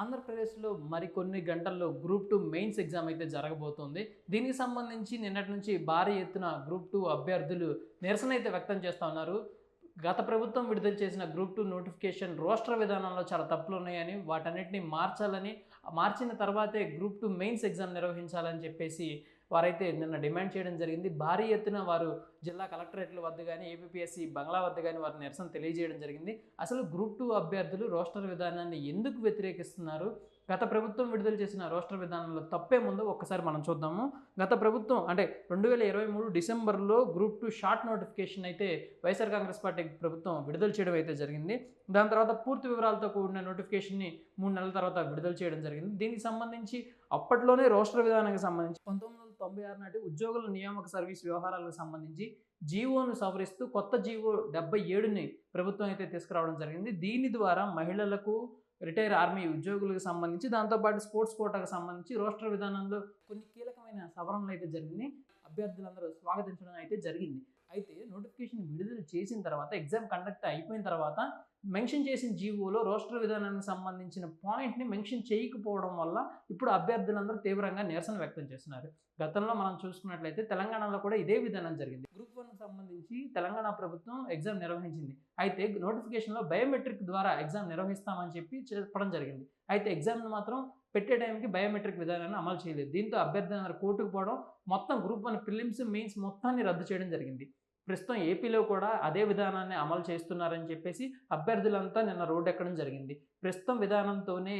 ఆంధ్రప్రదేశ్లో మరికొన్ని గంటల్లో గ్రూప్ టూ మెయిన్స్ ఎగ్జామ్ అయితే జరగబోతోంది. దీనికి సంబంధించి నిన్నటి నుంచి భారీ ఎత్తున గ్రూప్ టూ అభ్యర్థులు నిరసన అయితే వ్యక్తం చేస్తూ ఉన్నారు. గత ప్రభుత్వం విడుదల చేసిన గ్రూప్ టూ నోటిఫికేషన్ రోస్టర్ విధానంలో చాలా తప్పులు ఉన్నాయని వాటన్నిటిని మార్చాలని మార్చిన తర్వాతే గ్రూప్ టూ మెయిన్స్ ఎగ్జామ్ నిర్వహించాలని చెప్పేసి వారైతే నిన్న డిమాండ్ చేయడం జరిగింది. భారీ ఎత్తున వారు జిల్లా కలెక్టరేట్ల వద్ద కానీ ఏపీఎస్సి బంగ్లా వద్ద కానీ వారి నిరసన తెలియజేయడం జరిగింది. అసలు గ్రూప్ టూ అభ్యర్థులు రోస్టర్ విధానాన్ని ఎందుకు వ్యతిరేకిస్తున్నారు? గత ప్రభుత్వం విడుదల చేసిన రోస్టర్ విధానంలో తప్పే ముందు ఒక్కసారి మనం చూద్దాము. గత ప్రభుత్వం అంటే రెండు వేల ఇరవై మూడు డిసెంబర్లో గ్రూప్ టూ షార్ట్ నోటిఫికేషన్ అయితే వైఎస్ఆర్ కాంగ్రెస్ పార్టీ ప్రభుత్వం విడుదల చేయడం అయితే జరిగింది. దాని తర్వాత పూర్తి వివరాలతో కూడిన నోటిఫికేషన్ని మూడు నెలల తర్వాత విడుదల చేయడం జరిగింది. దీనికి సంబంధించి అప్పట్లోనే రోస్టర్ విధానానికి సంబంధించి పంతొమ్మిది వందల తొంభై ఆరు నాటి ఉద్యోగుల నియామక సర్వీస్ వ్యవహారాలకు సంబంధించి జీవోను సవరిస్తూ కొత్త జీవో డెబ్బై ఏడుని ప్రభుత్వం అయితే తీసుకురావడం జరిగింది. దీని ద్వారా మహిళలకు రిటైర్ ఆర్మీ ఉద్యోగులకు సంబంధించి దాంతోపాటు స్పోర్ట్స్ కోటాకు సంబంధించి రోస్టర్ విధానంలో కొన్ని కీలకమైన సవరణలు అయితే జరిగింది అభ్యర్థులందరూ స్వాగతించడం అయితే జరిగింది. అయితే నోటిఫికేషన్ విడుదల చేసిన తర్వాత ఎగ్జామ్ కండక్ట్ అయిపోయిన తర్వాత మెన్షన్ చేసిన జీవోలో రోస్టర్ విధానానికి సంబంధించిన పాయింట్ని మెన్షన్ చేయకపోవడం వల్ల ఇప్పుడు అభ్యర్థులందరూ తీవ్రంగా నిరసన వ్యక్తం చేస్తున్నారు. గతంలో మనం చూసుకున్నట్లయితే తెలంగాణలో కూడా ఇదే విధానం జరిగింది. గ్రూప్ వన్కి సంబంధించి తెలంగాణ ప్రభుత్వం ఎగ్జామ్ నిర్వహించింది. అయితే నోటిఫికేషన్లో బయోమెట్రిక్ ద్వారా ఎగ్జామ్ నిర్వహిస్తామని చెప్పి చెప్పడం జరిగింది. అయితే ఎగ్జామ్ను మాత్రం పెట్టే టైంకి బయోమెట్రిక్ విధానాన్ని అమలు చేయలేదు. దీంతో అభ్యర్థులందరూ కోర్టుకు పోవడం మొత్తం గ్రూప్ వన్ ప్రిలిమ్స్ మెయిన్స్ మొత్తాన్ని రద్దు చేయడం జరిగింది. ప్రస్తుతం ఏపీలో కూడా అదే విధానాన్ని అమలు చేస్తున్నారని చెప్పేసి అభ్యర్థులంతా నిన్న రోడ్డు ఎక్కడం జరిగింది. ప్రస్తుతం విధానంతోనే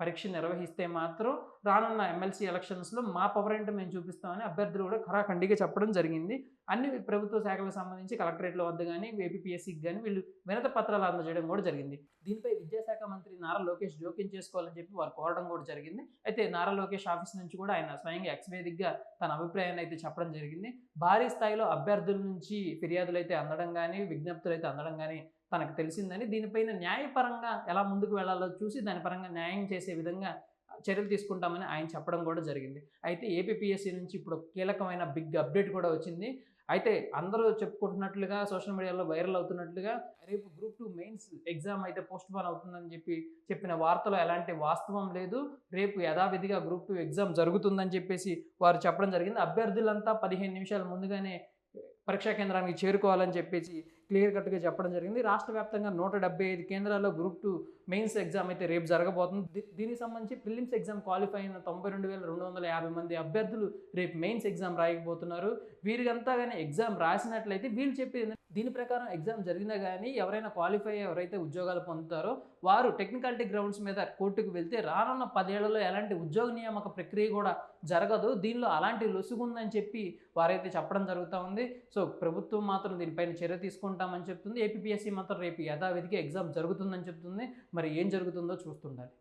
పరీక్ష నిర్వహిస్తే మాత్రం రానున్న ఎమ్మెల్సీ ఎలక్షన్స్లో మా పవర్ ఏంటో మేము చూపిస్తామని అభ్యర్థులు కూడా ఖరాఖండిగా చెప్పడం జరిగింది. అన్ని ప్రభుత్వ శాఖలకు సంబంధించి కలెక్టరేట్ల వద్ద కానీ ఏపీఎస్సికి కానీ వీళ్ళు వినత పత్రాలు అందజేయడం కూడా జరిగింది. దీనిపై విద్యాశాఖ మంత్రి నారా లోకేష్ జోక్యం చేసుకోవాలని చెప్పి వారు కోరడం కూడా జరిగింది. అయితే నారా లోకేష్ ఆఫీస్ నుంచి కూడా ఆయన స్వయంగా ఎక్స్వేదిక్గా తన అభిప్రాయాన్ని అయితే చెప్పడం జరిగింది. భారీ స్థాయిలో అభ్యర్థుల నుంచి ఫిర్యాదులు అయితే అందడం కానీ విజ్ఞప్తులు అయితే అందడం కానీ తనకు తెలిసిందని దీనిపైన న్యాయపరంగా ఎలా ముందుకు వెళ్ళాలో చూసి దాని పరంగా న్యాయం చేసే విధంగా చర్యలు తీసుకుంటామని ఆయన చెప్పడం కూడా జరిగింది. అయితే ఏపీపీఎస్సీ నుంచి ఇప్పుడు కీలకమైన బిగ్ అప్డేట్ కూడా వచ్చింది. అయితే అందరూ చెప్పుకుంటున్నట్లుగా సోషల్ మీడియాలో వైరల్ అవుతున్నట్లుగా రేపు గ్రూప్ టూ మెయిన్స్ ఎగ్జామ్ అయితే పోస్ట్ పోన్ అవుతుందని చెప్పి చెప్పిన వార్తలో ఎలాంటి వాస్తవం లేదు. రేపు యథావిధిగా గ్రూప్ టూ ఎగ్జామ్ జరుగుతుందని చెప్పేసి వారు చెప్పడం జరిగింది. అభ్యర్థులంతా పదిహేను నిమిషాల ముందుగానే పరీక్షా కేంద్రానికి చేరుకోవాలని చెప్పేసి క్లియర్ కట్గా చెప్పడం జరిగింది. రాష్ట్ర వ్యాప్తంగా నూట డెబ్బై ఐదు కేంద్రాల్లో గ్రూప్ టూ మెయిన్స్ ఎగ్జామ్ అయితే రేపు జరగబోతుంది. దీనికి సంబంధించి ప్రిలిమ్స్ ఎగ్జామ్ క్వాలిఫై అయిన తొంభై రెండు వేల రెండు వందల యాభై మంది అభ్యర్థులు రేపు మెయిన్స్ ఎగ్జామ్ రాయకపోతున్నారు. వీరికంతా కానీ ఎగ్జామ్ రాసినట్లయితే వీళ్ళు చెప్పేది దీని ప్రకారం ఎగ్జామ్ జరిగినా కానీ ఎవరైనా క్వాలిఫై ఎవరైతే ఉద్యోగాలు పొందుతారో వారు టెక్నికాలిటీ గ్రౌండ్స్ మీద కోర్టుకు వెళ్తే రానున్న పదేళ్ళలో ఎలాంటి ఉద్యోగ నియామక ప్రక్రియ కూడా జరగదు. దీనిలో అలాంటి లొసుగుందని చెప్పి వారైతే చెప్పడం జరుగుతూ ఉంది. సో ప్రభుత్వం మాత్రం దీనిపైన చర్య తీసుకుంటామని చెప్తుంది. ఏపీఎస్సీ మాత్రం రేపు యథావిధికి ఎగ్జామ్ జరుగుతుందని చెప్తుంది. మరి ఏం జరుగుతుందో చూస్తుండాలి.